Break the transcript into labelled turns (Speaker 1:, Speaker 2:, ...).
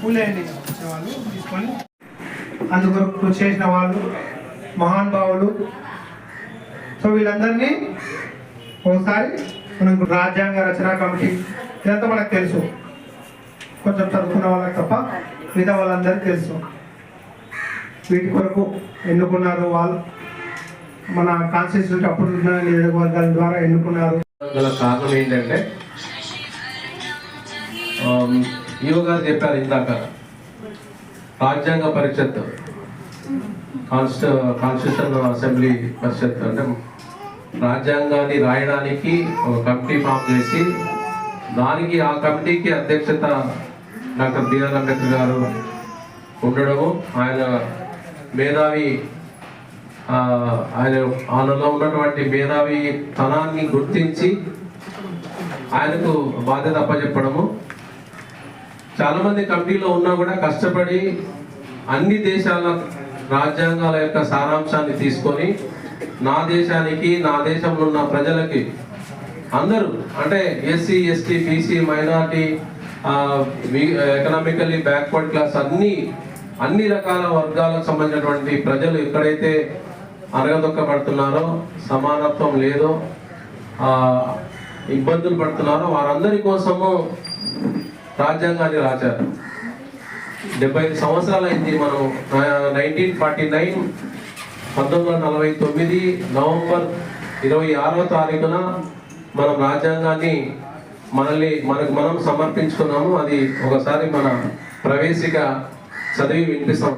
Speaker 1: పూలేండి. వాళ్ళు తీసుకొని అందుకొరకు కృషి చేసిన వాళ్ళు మహానుభావులు సో వీళ్ళందరినీ ఒకసారి మనకు రాజ్యాంగ రచనా కమిటీ ఇదంతా మనకు తెలుసు. కొంచెం చదువుకున్న వాళ్ళకి తప్ప మిగతా వాళ్ళందరికీ తెలుసు. వీటి కొరకు ఎన్నుకున్నారు వాళ్ళు? మన కాన్స్టిట్యూషన్ అప్పుడు నియోజకవర్గాల ద్వారా ఎన్నుకున్నారు?
Speaker 2: గల కారణం ఏంటంటే ఆమ్, ఈవో గారు చెప్పారు ఇందాక రాజ్యాంగ పరిషత్ కాన్స్టి కాన్స్టిట్యూషన్ అసెంబ్లీ పరిషత్ అంటే రాజ్యాంగాన్ని రాయడానికి ఒక కమిటీ ఫామ్ చేసి దానికి ఆ కమిటీకి అధ్యక్షత డాక్టర్ బిఆర్ అంబేద్కర్ గారు ఉండడము ఆయన మేధావి ఆయన ఆయనలో ఉన్నటువంటి మేధావి తనాన్ని గుర్తించి ఆయనకు బాధ్యత అప్పచెప్పడము. చాలామంది కమిటీలో ఉన్నా కూడా కష్టపడి అన్ని దేశాల రాజ్యాంగాల యొక్క సారాంశాన్ని తీసుకొని నా దేశానికి నా దేశంలో ఉన్న ప్రజలకి అందరూ అంటే SC ST BC minority economically backward class అన్ని అన్ని రకాల వర్గాలకు సంబంధించినటువంటి ప్రజలు ఎక్కడైతే అరగదొక్కబడుతున్నారో సమానత్వం లేదో ఇబ్బందులు పడుతున్నారో వారందరి కోసము రాజ్యాంగాన్ని రాశారు. డెబ్బై ఐదు సంవత్సరాలు అయింది మనం నైన్టీన్ ఫార్టీ నైన్ పంతొమ్మిది వందల నలభై తొమ్మిది నవంబర్ ఇరవై ఆరవ తారీఖున మనం రాజ్యాంగాన్ని మనల్ని మనకు మనం సమర్పించుకున్నాము. అది ఒకసారి మన ప్రవేశిక చదివి వినిపిస్తాం.